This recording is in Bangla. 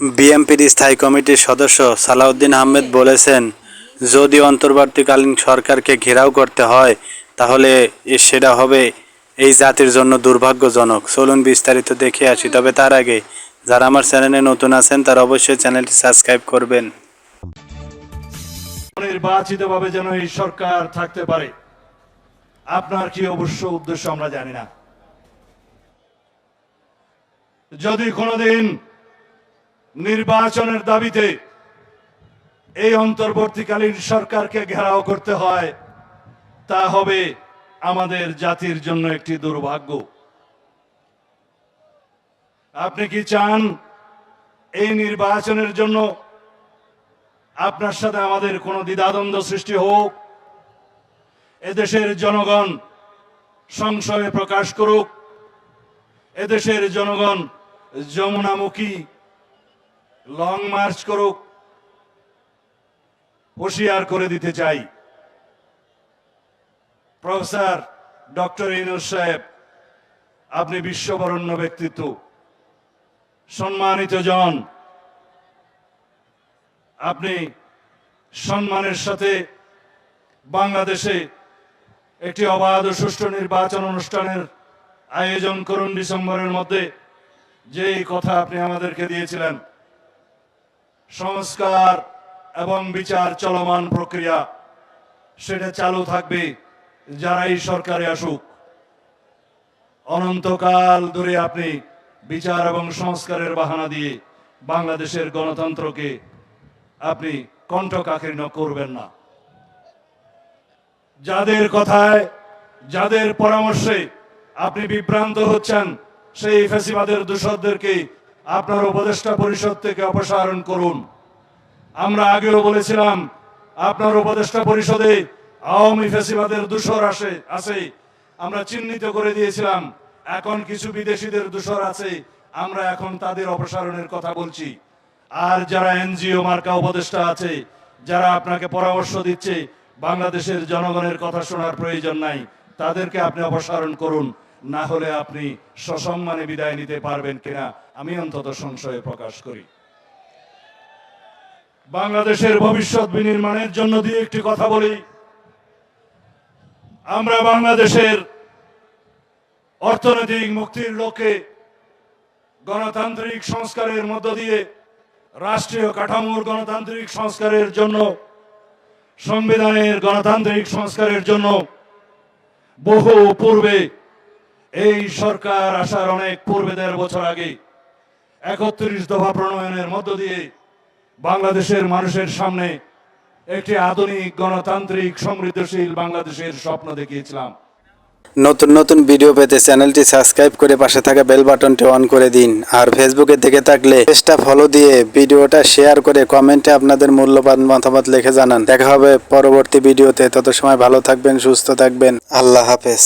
বিএনপির স্থায়ী কমিটির সদস্য সালাউদ্দিন আহমেদ বলেছেন, যদি অন্তর্বর্তীকালীন সরকারকে ঘেরাও করতে হয়, তাহলে সেটা হবে। এই জাতির জন্য দুর্ভাগ্যজনক। চলুন বিস্তারিত দেখে আসি। তবে তার আগে, যারা আমার চ্যানেলে নতুন আছেন, তারা অবশ্যই চ্যানেলটি সাবস্ক্রাইব করবেন। নির্বাচিতভাবে যেন এই সরকার থাকতে পারে, আপনার কি অবশ্য উদ্দেশ্য আমরা জানি না। যদি কোনোদিন নির্বাচনের দাবিতে এই অন্তর্বর্তীকালীন সরকারকে ঘেরাও করতে হয়, তা হবে আমাদের জাতির জন্য একটি দুর্ভাগ্য। আপনি কি চান এই নির্বাচনের জন্য আপনার সাথে আমাদের কোনো দ্বিধাদ্বন্দ্ব সৃষ্টি হোক? এদেশের জনগণ সংশয়ে প্রকাশ করুক। এদেশের জনগণ যমুনামুখী লং মার্চ করুক, হুঁশিয়ার করে দিতে চাই। প্রফেসর ডক্টর ইনুস সাহেব, আপনি বিশ্ববরণ্য ব্যক্তিত্ব। সম্মানিত জন, আপনি সম্মানের সাথে বাংলাদেশে একটি অবাধ সুষ্ঠু নির্বাচন অনুষ্ঠানের আয়োজন করুন ডিসেম্বরের মধ্যে। যেই কথা আপনি আমাদেরকে দিয়েছিলেন সংস্কার এবং বিচার চলমান প্রক্রিয়া, সেটা চালু থাকবে যারাই সরকারে আসুক। অনন্তকাল ধরে আপনি বিচার এবং সংস্কারের বাহানা দিয়ে বাংলাদেশের গণতন্ত্রকে আপনি কণ্ঠকাকীর্ণ করবেন না। যাদের কথায়, যাদের পরামর্শে আপনি বিভ্রান্ত হচ্ছেন, সেই ফেসিবাদের দূষরদেরকে আপনার উপদেষ্টা পরিষদ থেকে অপসারণ করুন। আমরা আগেও বলেছিলাম, আপনার উপদেষ্টা পরিষদে আওয়ামী ফেসিবাদের দূষর আসে, আছে। আমরা চিহ্নিত করে দিয়েছিলাম, এখন কিছু বিদেশিদের দূষর আছে, আমরা এখন তাদের অপসারণের কথা বলছি। আর যারা এনজিও মার্কা উপদেষ্টা আছে, যারা আপনাকে পরামর্শ দিচ্ছে, বাংলাদেশের জনগণের কথা শোনার প্রয়োজন নাই, তাদেরকে আপনি অপসারণ করুন। না হলে আপনি সসম্মানে বিদায় নিতে পারবেন কিনা আমি অন্তত সংশয়ে প্রকাশ করি। বাংলাদেশের ভবিষ্যৎ বিনির্মাণের জন্য দিয়ে একটি কথা বলি। আমরা বাংলাদেশের অর্থনৈতিক মুক্তির লক্ষ্যে গণতান্ত্রিক সংস্কারের মধ্য দিয়ে রাষ্ট্রীয় কাঠামোর গণতান্ত্রিক সংস্কারের জন্য, সংবিধানের গণতান্ত্রিক সংস্কারের জন্য বহু পূর্বে এই সরকার আসার অনেক পূর্বে দেড় বছর আগে একত্রিশ দফা প্রণয়নের মধ্য দিয়ে বাংলাদেশের মানুষের সামনে একটি আধুনিক গণতান্ত্রিক সমৃদ্ধশীল বাংলাদেশের স্বপ্ন দেখিয়েছিলাম। নতুন নতুন ভিডিও পেতে চ্যানেলটি সাবস্ক্রাইব করে পাশে থাকা বেল বাটনটি অন করে দিন। আর ফেসবুকে থেকে থাকলে পেজটা ফলো দিয়ে ভিডিওটা শেয়ার করে কমেন্টে আপনাদের মূল্যবান মতামত লিখে জানান। দেখা হবে পরবর্তী ভিডিওতে। তত সময় ভালো থাকবেন, সুস্থ থাকবেন। আল্লাহ হাফেজ।